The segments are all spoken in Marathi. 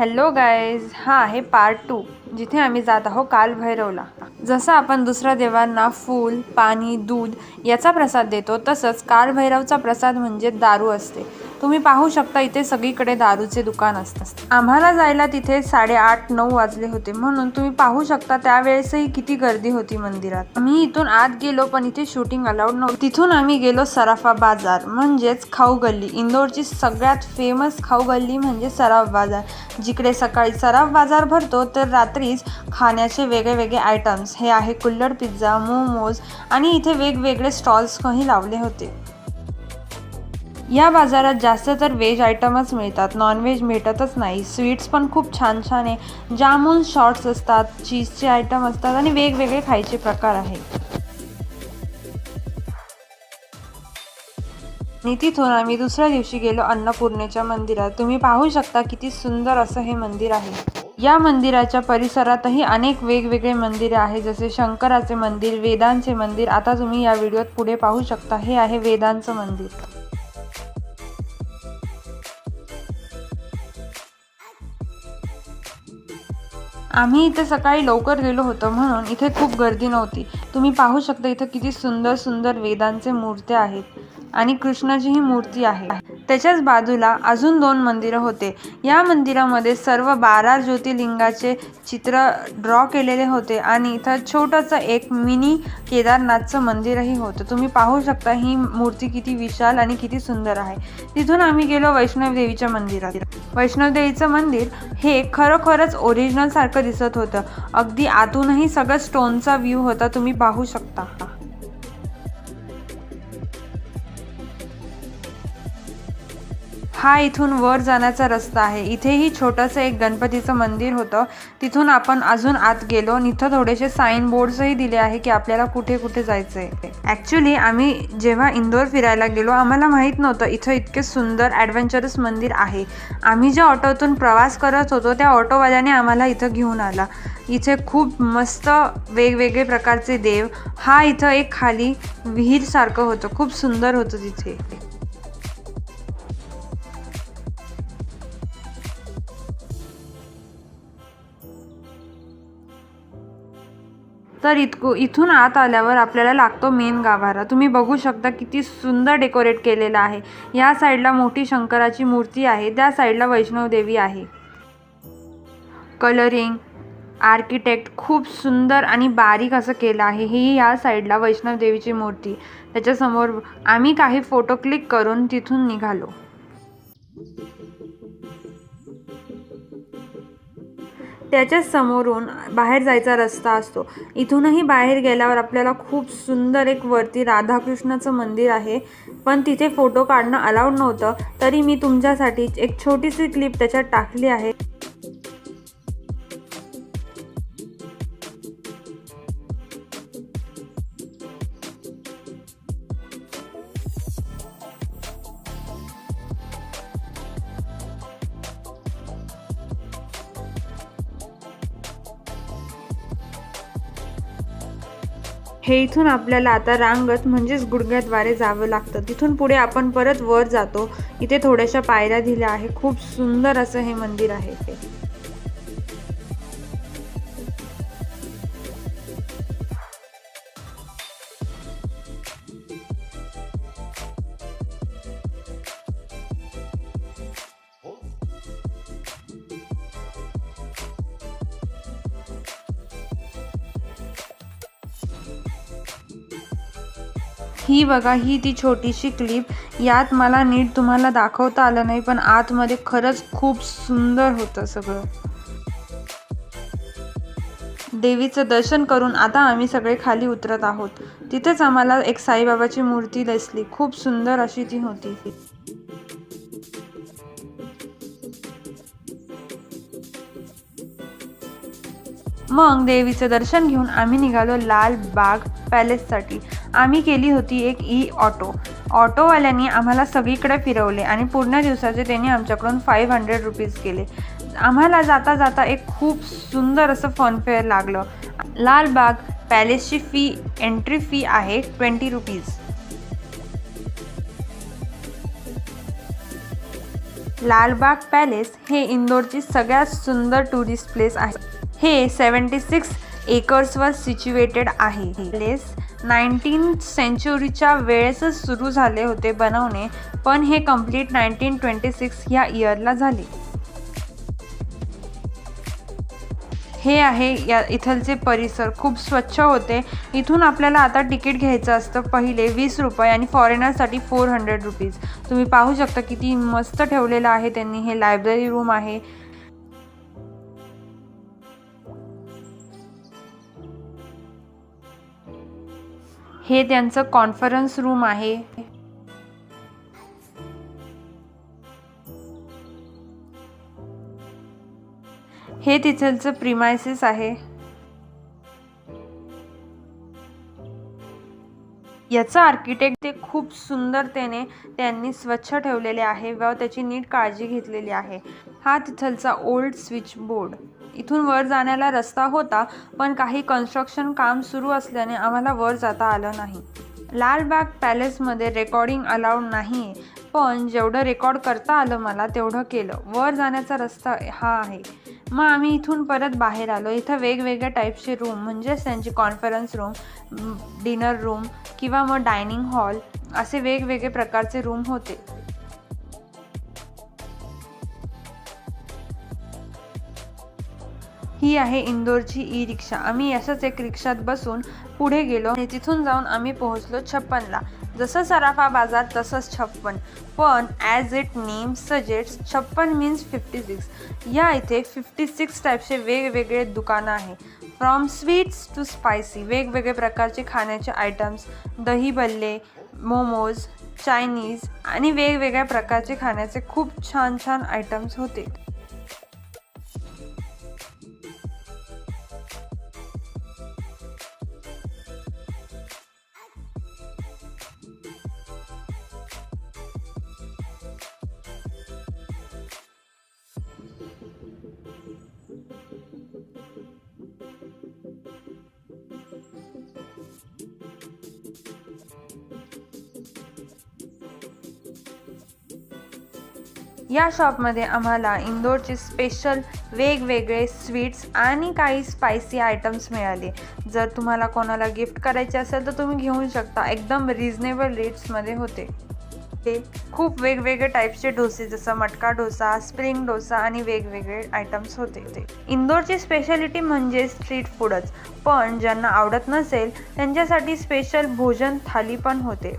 हॅलो गायज हा आहे पार्ट टू जिथे आम्ही जात आहोत काल भैरवला. जसं आपण दुसऱ्या देवांना फूल पाणी दूध याचा प्रसाद देतो तसंच काळभैरवचा प्रसाद म्हणजे दारू असते. तुम्ही पाहू शकता इथे सगळीकडे दारूचे दुकान असतात. आम्हाला जायला तिथे साडेआठ नऊ वाजले होते. म्हणून तुम्ही पाहू शकता त्यावेळेसही किती गर्दी होती मंदिरात. आम्ही इथून आत गेलो पण इथे शूटिंग अलाउड नव्हतं. तिथून आम्ही गेलो सराफा बाजार म्हणजेच खाऊ गल्ली. इंदोरची सगळ्यात फेमस खाऊ गल्ली म्हणजे सराफ बाजार जिकडे सकाळी सराफ बाजार भरतो तर रात्रीच खाण्याचे वेगळे वेगळे आयटम्स हे आहे कुल्लड पिझ्झा मोमोज आणि इथे वेगवेगळे स्टॉल्सही लावले होते. या बाजारात जास्त तर व्हेज आयटमच मिळतात नॉनव्हेज भेटतच नाही. स्वीट्स पण खूप छान छान आहे. जामून शॉर्ट्स असतात चीजचे आयटम असतात आणि वेगवेगळे खायचे प्रकार आहेत. आणि तिथून आम्ही दुसऱ्या दिवशी गेलो अन्नपूर्णेच्या मंदिरात. तुम्ही पाहू शकता किती सुंदर असं हे मंदिर आहे. या मंदिराच्या परिसरातही अनेक वेगवेगळे मंदिरे आहेत जसे शंकराचे मंदिर वेदांचे मंदिर. आता तुम्ही या व्हिडिओत पुढे पाहू शकता. हे आहे वेदांचं मंदिर. आम्ही इथे सकाळी लवकर गेलो होतो म्हणून इथे खूप गर्दी नव्हती. तुम्ही पाहू शकता इथे किती सुंदर सुंदर वेदांचे मूर्त्या आहेत. आणि कृष्णाची ही मूर्ती आहे. त्याच्याच बाजूला अजून दोन मंदिरं होते. या मंदिरामध्ये सर्व बारा ज्योतिर्लिंगाचे चित्र ड्रॉ केलेले होते आणि इथं छोटंसं एक मिनी केदारनाथचं मंदिरही होतं. तुम्ही पाहू शकता ही मूर्ती किती विशाल आणि किती सुंदर आहे. तिथून आम्ही गेलो वैष्णवदेवीच्या मंदिरात. वैष्णवदेवीचं मंदिर हे खरोखरच ओरिजिनल सारखं दिसत होतं. अगदी आतूनही सगळं स्टोनचा व्ह्यू होता. तुम्ही पाहू शकता. हा इथून वर जाण्याचा रस्ता आहे. इथेही छोटंसं एक गणपतीचं मंदिर होतं. तिथून आपण अजून आत गेलो. आणि इथं थोडेसे साईन बोर्ड्सही दिले आहे की आपल्याला कुठे कुठे जायचं आहे ॲक्च्युली आम्ही जेव्हा इंदोर फिरायला गेलो आम्हाला माहीत नव्हतं इथं इतके सुंदर ॲडव्हेंचरस मंदिर आहे. आम्ही ज्या ऑटोतून प्रवास करत होतो त्या ऑटोवाल्याने आम्हाला इथं घेऊन आला. इथे खूप मस्त वेगवेगळे प्रकारचे देव. हा इथं एक खाली विहीरसारखं होतं. खूप सुंदर होतं तिथे. तर इतकं इथून आत आल्यावर आपल्याला लागतो मेन गाभारा. तुम्ही बघू शकता किती सुंदर डेकोरेट केलेलं आहे. या साईडला मोठी शंकराची मूर्ती आहे. त्या साईडला वैष्णवदेवी आहे. कलरिंग आर्किटेक्ट खूप सुंदर आणि बारीक असं केलं आहे. ही या साईडला वैष्णवदेवीची मूर्ती. त्याच्यासमोर आम्ही काही फोटो क्लिक करून तिथून निघालो. त्याच्याच समोरून बाहेर जायचा रस्ता असतो. इथूनही बाहेर गेल्यावर आपल्याला खूप सुंदर एक वरती राधाकृष्णाचं मंदिर आहे. पण तिथे फोटो काढणं अलाउड नव्हतं. तरी मी तुमच्यासाठी एक छोटीशी क्लिप त्याच्यात टाकली आहे. हे इथून आपल्याला आता रांगत म्हणजेच गुडघ्याद्वारे जावं लागतं. तिथून पुढे आपण परत वर जातो. इथे थोड्याशा पायऱ्या दिल्या आहे खूप सुंदर असं हे मंदिर आहे ते. ही बघा ही ती छोटीशी क्लिप यात मला नीट तुम्हाला दाखवता आलं नाही पण आतमध्ये खरंच खूप सुंदर होतं सगळं. देवीचं दर्शन करून आता आम्ही सगळे खाली उतरत आहोत. तिथेच आम्हाला एक साईबाबाची मूर्ती दिसली. खूप सुंदर अशी ती होती. मग देवीचं दर्शन घेऊन आम्ही निघालो लाल बाग पॅलेससाठी आम्ही केली होती एक ई ऑटो ऑटोवाल्यांनी आम्हाला सगळीकडे फिरवले आणि पूर्ण दिवसाचे त्यांनी आमच्याकडून फाईव्ह हंड्रेड रुपीज केले. आम्हाला जाता जाता एक खूप सुंदर असं फनफेअर लागलं. लालबाग पॅलेसची फी एंट्री फी आहे ट्वेंटी रुपीज लालबाग पॅलेस हे इंदोरची सगळ्यात सुंदर टुरिस्ट प्लेस आहे. हे सेवन्टी सिक्स एकर्सवर सिच्युएटेड आहे. पॅलेस नाईन्टीन सेंचुरीच्या वेळेसच सुरू झाले होते बनवणे पण हे कंप्लीट नाईन्टीन ट्वेंटी सिक्स ह्या इयरला झाले. हे आहे या इथलचे परिसर. खूप स्वच्छ होते. इथून आपल्याला आता तिकीट घ्यायचं असतं पहिले वीस रुपये आणि फॉरेनरसाठी फोर हंड्रेड रुपीज. तुम्ही पाहू शकता किती मस्त ठेवलेलं आहे त्यांनी. हे लायब्ररी रूम आहे. हे त्यांचं कॉन्फरन्स रूम आहे. हे तिथलचं प्रिमायसिस आहे. याचं आर्किटेक्ट ते खूप सुंदरतेने त्यांनी स्वच्छ ठेवलेले आहे व त्याची नीट काळजी घेतलेली आहे. हा तिथलचा ओल्ड स्विच बोर्ड इथून वर जाण्याला रस्ता होता पण काही कन्स्ट्रक्शन काम सुरू असल्याने आम्हाला वर जाता आलं नाही. लालबाग पॅलेसमध्ये रेकॉर्डिंग अलाउड नाही आहे पण जेवढं रेकॉर्ड करता आलं मला तेवढं केलं. वर जाण्याचा रस्ता हा आहे. मग आम्ही इथून परत बाहेर आलो. इथं वेगवेगळ्या टाईपचे रूम म्हणजेच त्यांची कॉन्फरन्स रूम डिनर रूम किंवा मग डायनिंग हॉल असे वेगवेगळे प्रकारचे रूम होते. ही आहे इंदोरची ई रिक्षा आम्ही असंच एक रिक्षात बसून पुढे गेलो आणि तिथून जाऊन आम्ही पोहोचलो छप्पनला. जसं सराफा बाजार तसंच छप्पन. पण ॲज इट नेम सजेट्स छप्पन मीन्स फिफ्टी सिक्स या इथे फिफ्टी सिक्स टाईपचे वेगवेगळे दुकानं आहे. फ्रॉम स्वीट्स टू स्पायसी वेगवेगळे प्रकारचे खाण्याचे आयटम्स दही भल्ले मोमोज चायनीज आणि वेगवेगळ्या प्रकारचे खाण्याचे खूप छान छान आयटम्स होते. या शॉपमध्ये आम्हाला इंदोरचे स्पेशल वेगवेगळे स्वीट्स आणि काही स्पायसी आयटम्स मिळाले. जर तुम्हाला कोणाला गिफ्ट करायचे असेल तर तुम्ही घेऊ शकता. एकदम रिजनेबल रेट्समध्ये होते. ते खूप वेगवेगळे टाईपचे डोसे जसं मटका डोसा स्प्रिंग डोसा आणि वेगवेगळे आयटम्स होते ते. इंदोरची स्पेशालिटी म्हणजे स्ट्रीट फूडच पण ज्यांना आवडत नसेल त्यांच्यासाठी स्पेशल भोजन थाली पण होते.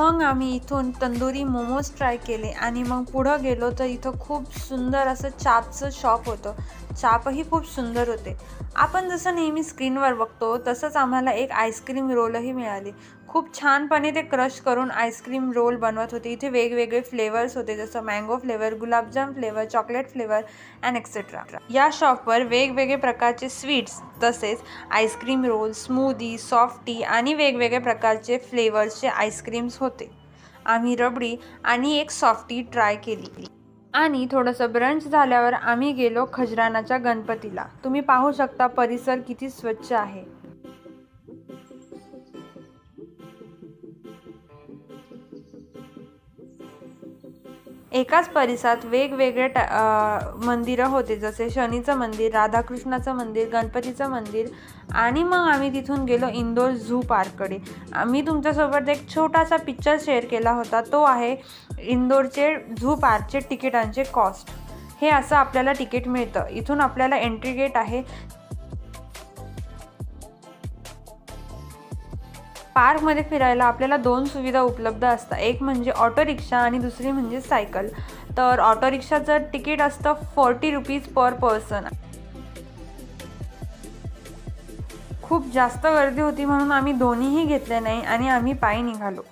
मग आम्ही इथून तंदुरी मोमोज ट्राय केले आणि मग पुढं गेलो तर इथं खूप सुंदर असं चापचं शॉप होतं. चापही खूप सुंदर होते. आपण जसं नेहमी स्क्रीनवर बघतो तसंच आम्हाला एक आईस्क्रीम रोलही मिळाली. खूप छानपणे ते क्रश करून आईस्क्रीम रोल बनवत होते. इथे वेगवेगळे फ्लेवर्स होते जसं mango flavour gulab jamun flavour chocolate flavour and etcetera या शॉपवर वेगवेगळे प्रकारचे स्वीट्स तसेच ice cream roll smoothie soft tea आणि वेगवेगळे प्रकारचे फ्लेवर्सचे आईस्क्रीम्स होते. आम्ही रबडी आणि एक सॉफ्टी ट्राय केली. आणि थोडंसं ब्रंच झाल्यावर आम्ही गेलो खजरानाच्या गणपतीला. तुम्ही पाहू शकता परिसर किती स्वच्छ आहे. एकाच परिसरात वेगवेगळे टा मंदिरं होते. जसे शनीचं मंदिर राधाकृष्णाचं मंदिर गणपतीचं मंदिर आणि मग आम्ही तिथून गेलो इंदोर झू पार्ककडे. आम्ही तुमच्यासोबत एक छोटासा पिक्चर शेअर केला होता. तो आहे इंदोरचे झू पार्कचे तिकिटांचे कॉस्ट हे असं आपल्याला तिकीट मिळतं. इथून आपल्याला एंट्री गेट आहे. पार्कमध्ये फिरायला आपल्याला दोन सुविधा उपलब्ध असतात. एक म्हणजे ऑटो रिक्षा आणि दुसरी म्हणजे सायकल. तर ऑटो रिक्षाचं तिकीट असतं फोर्टी रुपीज पर पर्सन. खूप जास्त गर्दी होती म्हणून आम्ही दोन्हीही घेतले नाही आणि आम्ही पायी निघालो.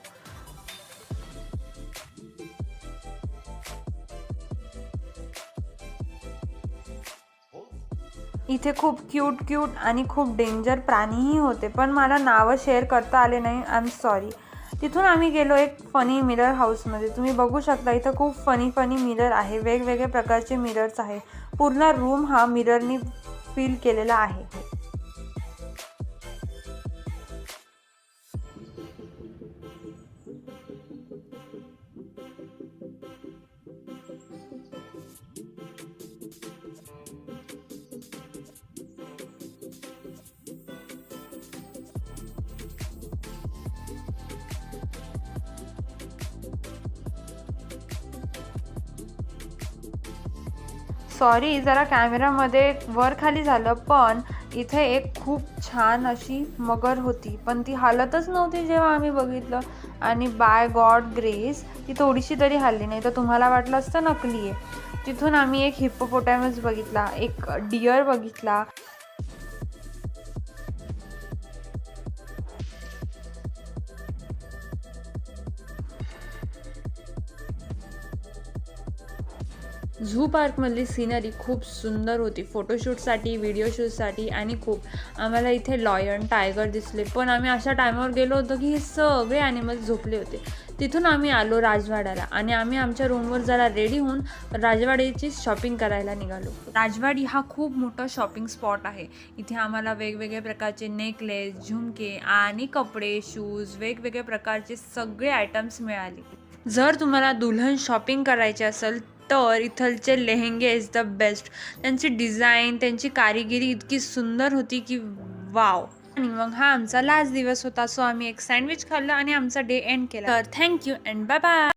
इथे खूप क्यूट क्यूट आणि खूप डेंजर प्राणीही होते. पण मला नावं शेअर करता आले नाही. आय एम सॉरी तिथून आम्ही गेलो एक फनी मिरर हाऊसमध्ये तुम्ही बघू शकता इथं खूप फनी फनी मिरर आहे. वेगवेगळ्या प्रकारचे मिरर्स आहे. पूर्ण रूम हा मिररनी फील केलेला आहे. सॉरी जरा कॅमेरामध्ये वर खाली झालं पण इथे एक खूप छान अशी मगर होती. पण ती हालतच नव्हती जेव्हा आम्ही बघितलं. आणि बाय गॉड ग्रेस ती थोडीशी तरी हल्ली नाही तर तुम्हाला वाटलं असतं नकली आहे. तिथून आम्ही एक हिप्पोपोटॅमस बघितला एक डिअर बघितला. झू पार्कमधली सिनरी खूप सुंदर होती. फोटोशूटसाठी व्हिडिओ शूटसाठी आणि खूप. आम्हाला इथे लॉयन टायगर दिसले. पण आम्ही अशा टायमावर गेलो होतो की हे सगळे ॲनिमल्स झोपले होते. तिथून आम्ही आलो राजवाड्याला आणि आम्ही आमच्या रूमवर जरा रेडी होऊन राजवाड्याची शॉपिंग करायला निघालो. राजवाडी हा खूप मोठा शॉपिंग स्पॉट आहे. इथे आम्हाला वेगवेगळे प्रकारचे नेकलेस झुमके आणि कपडे शूज वेगवेगळ्या प्रकारचे सगळे आयटम्स मिळाले. जर तुम्हाला दुल्हन शॉपिंग करायची असेल तर इथलचे लेहंगे इज द बेस्ट त्यांची डिझाईन त्यांची कारिगिरी इतकी सुंदर होती की वाव आणि मग हा आमचा लास्ट दिवस होता. सो आम्ही एक सँडविच खाल्लं आणि आमचा डे एंड केला. तर थँक्यू अँड बाय बाय